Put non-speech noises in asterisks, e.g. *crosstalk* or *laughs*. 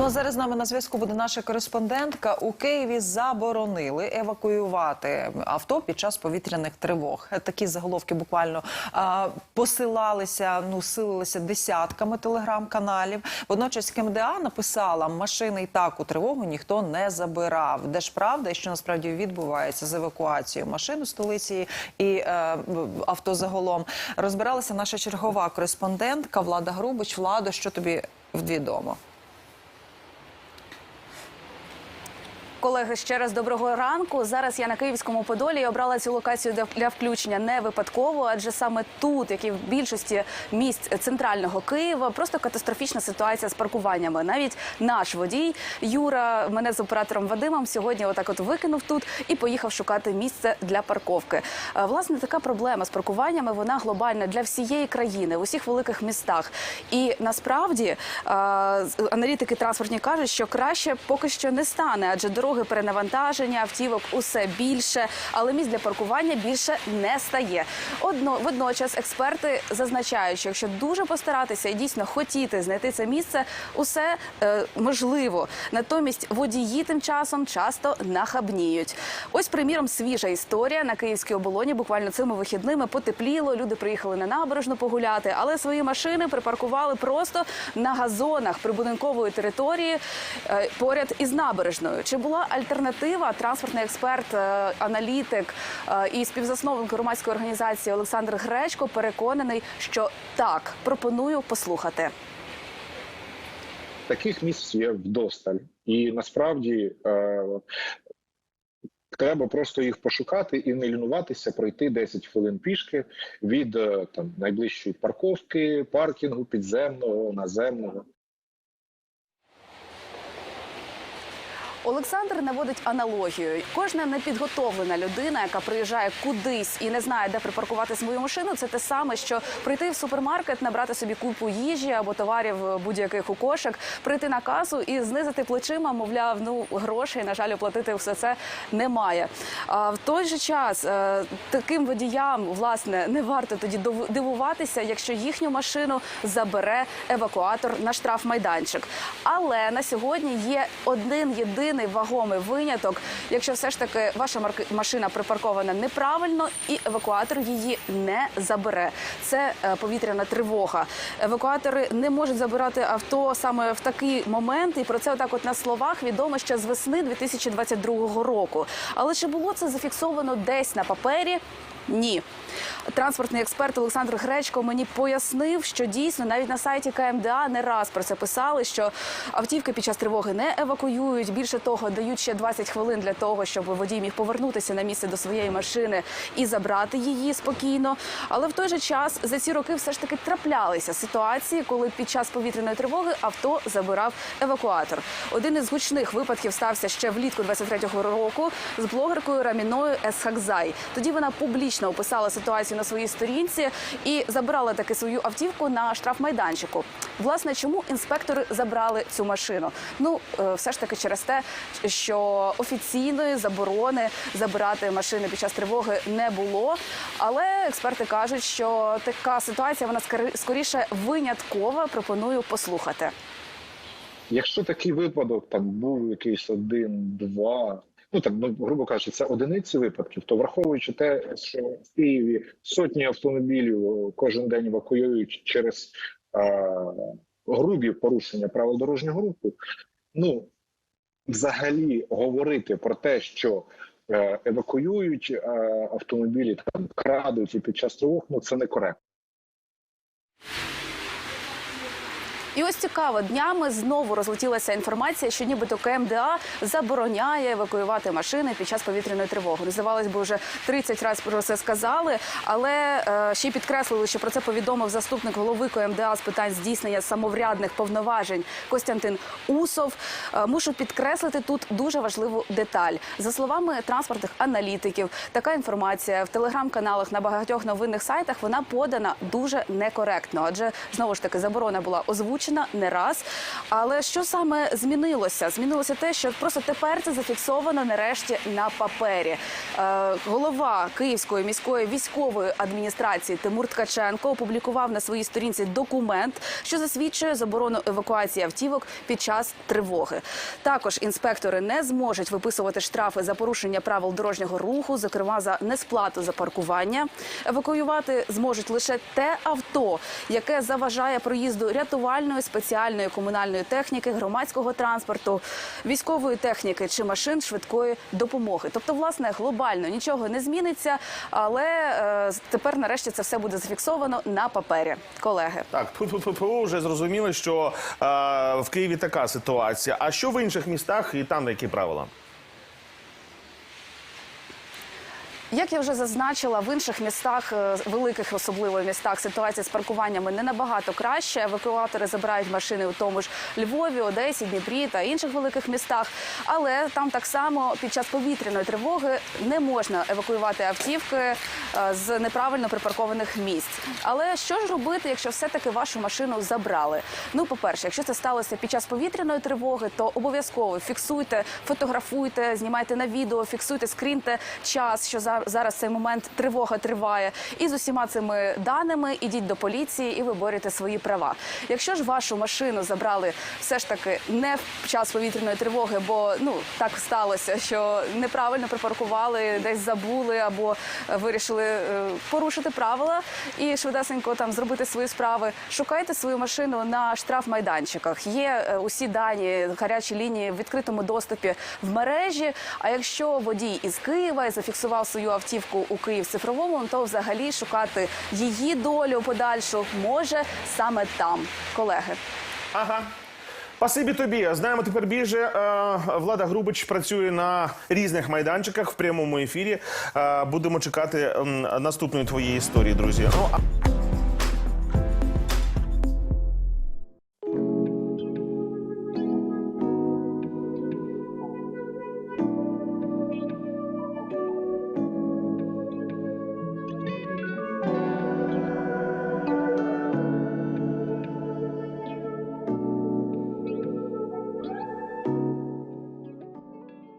Ну а зараз з нами на зв'язку буде наша кореспондентка. У Києві заборонили евакуювати авто під час повітряних тривог. Такі заголовки буквально а, посилалися, ну силилися десятками телеграм-каналів. Водночас КМДА написала, машини і так у тривогу ніхто не забирав. Де ж правда, що насправді відбувається з евакуацією машин у столиці і е, авто загалом розбиралася наша чергова кореспондентка Влада Грубич. Владо, що тобі відомо? Колеги, ще раз доброго ранку. Зараз я на Київському Подолі і обрала цю локацію для- включення не випадково, адже саме тут, як і в більшості місць центрального Києва, просто катастрофічна ситуація з паркуваннями. Навіть наш водій Юра, мене з оператором Вадимом, сьогодні отак от викинув тут і поїхав шукати місце для парковки. Е, Власне, така проблема з паркуваннями вона глобальна для всієї країни в усіх великих містах. І насправді е, аналітики транспортні кажуть, що краще поки що не стане, адже дороги перенавантаження, автівок усе більше, але місць для паркування більше не стає. Одно водночас експерти зазначають, що якщо дуже постаратися і дійсно хотіти знайти це місце, усе е, можливо. Натомість водії тим часом часто нахабніють. Ось, приміром, свіжа історія на київській оболоні. Буквально цими вихідними потепліло. Люди приїхали на набережну погуляти, але свої машини припаркували просто на газонах прибудинкової території е, поряд із набережною. Чи була альтернатива? Транспортний експерт, е, аналітик е, і співзасновник громадської організації Олександр Гречко переконаний, що так пропоную послухати. таких місць є вдосталь, і насправді е, треба просто їх пошукати і не лінуватися, пройти 10 хвилин пішки від там найближчої парковки, паркінгу підземного, наземного. Олександр наводить аналогію. Кожна непідготовлена людина, яка приїжджає кудись і не знає, де припаркувати свою машину, це те саме, що прийти в супермаркет, набрати собі купу їжі або товарів е, будь-яких у кошик, прийти на касу і знизити плечима, мовляв, ну грошей, на жаль, оплатити все це немає. А в той же час е, таким водіям власне не варто тоді дивуватися, якщо їхню машину забере евакуатор на штрафмайданчик. Але на сьогодні є один єдиний вагомий виняток. Якщо все ж таки ваша машина припаркована неправильно, і евакуатор її не забере. Це е, повітряна тривога. Евакуатори не можуть забирати авто саме в такий момент, і про це отак, от на словах відомо ще з весни 2022 року. Але чи було це зафіксовано десь на папері? Ні. Транспортний експерт Олександр Гречко мені пояснив, що дійсно навіть на сайті КМДА не раз про це писали, що автівки під час тривоги не евакуюють. Більше того, дають ще 20 хвилин для того, щоб водій міг повернутися на місце до своєї машини і забрати її спокійно. Але в той же час за ці роки все ж таки траплялися ситуації, коли під час повітряної тривоги авто забирав евакуатор. Один із гучних випадків стався ще влітку 23-го року з блогеркою Раміною Есхакзай. Тоді вона публічно описала ситуацію на своїй сторінці і забирала таки свою автівку на штрафмайданчику. Власне, чому інспектори забрали цю машину? Ну е, все ж таки через те, що офіційної заборони забирати машини під час тривоги не було. Але експерти кажуть, що така ситуація вона скорі- скоріше виняткова. Пропоную послухати. Якщо такий випадок там був якийсь один, два. Ну так ну грубо кажучи, це одиниці випадків. То враховуючи те, що в Києві сотні автомобілів кожен день евакуюють через е, грубі порушення правил дорожнього руху. Ну взагалі говорити про те, що е, евакуюють е, автомобілі, там крадуть і під час тривог, ну це некоректно. І ось цікаво, днями знову розлетілася інформація, що нібито КМДА забороняє евакуювати машини під час повітряної тривоги. Ну, Здавалось би, вже 30 разів про це сказали, але е, ще й підкреслили, що про це повідомив заступник голови КМДА з питань здійснення самоврядних повноважень Костянтин Усов. Е, мушу підкреслити тут дуже важливу деталь. За словами транспортних аналітиків, така інформація в телеграм-каналах на багатьох новинних сайтах вона подана дуже некоректно, адже знову ж таки заборона була озвучена. Передбачена не раз. Але що саме змінилося? Змінилося те, що просто тепер це зафіксовано нарешті на папері. Е, голова Київської міської військової адміністрації Тимур Ткаченко опублікував на своїй сторінці документ, що засвідчує заборону евакуації автівок під час тривоги. Також інспектори не зможуть виписувати штрафи за порушення правил дорожнього руху, зокрема за несплату за паркування. Евакуювати зможуть лише те авто, яке заважає проїзду рятувальної спеціальної комунальної техніки, громадського транспорту, військової техніки чи машин швидкої допомоги. Тобто, власне, глобально нічого не зміниться, але е, тепер нарешті це все буде зафіксовано на папері. Колеги. Так, *laughs* тьфу-тьфу-тьфу, вже зрозуміли, що е, в Києві така ситуація. А що в інших містах і там які правила? Як я вже зазначила, в інших містах, е, великих особливо містах, ситуація з паркуваннями не набагато краще. Евакуатори забирають машини у тому ж Львові, Одесі, Дніпрі та інших великих містах. Але там так само під час повітряної тривоги не можна евакуювати автівки е, з неправильно припаркованих місць. Але що ж робити, якщо все-таки вашу машину забрали? Ну, по-перше, якщо це сталося під час повітряної тривоги, то обов'язково фіксуйте, фотографуйте, знімайте на відео, фіксуйте, скріньте час, що за- зараз цей момент тривога триває. І з усіма цими даними ідіть до поліції і ви борете свої права. Якщо ж вашу машину забрали все ж таки не в час повітряної тривоги, бо ну так сталося, що неправильно припаркували, десь забули або е, вирішили е, порушити правила і швидесенько там зробити свої справи. Шукайте свою машину на штрафмайданчиках. Є е, усі дані гарячі лінії в відкритому доступі в мережі. А якщо водій із Києва зафіксував свою автівку у Київ цифровому, то взагалі шукати її долю подальшу може саме там, колеги. Ага. Спасибі тобі. Знаємо тепер більше. Е, Влада Грубич працює на різних майданчиках в прямому ефірі. Е, Будемо чекати наступної твоєї історії, друзі. Ну.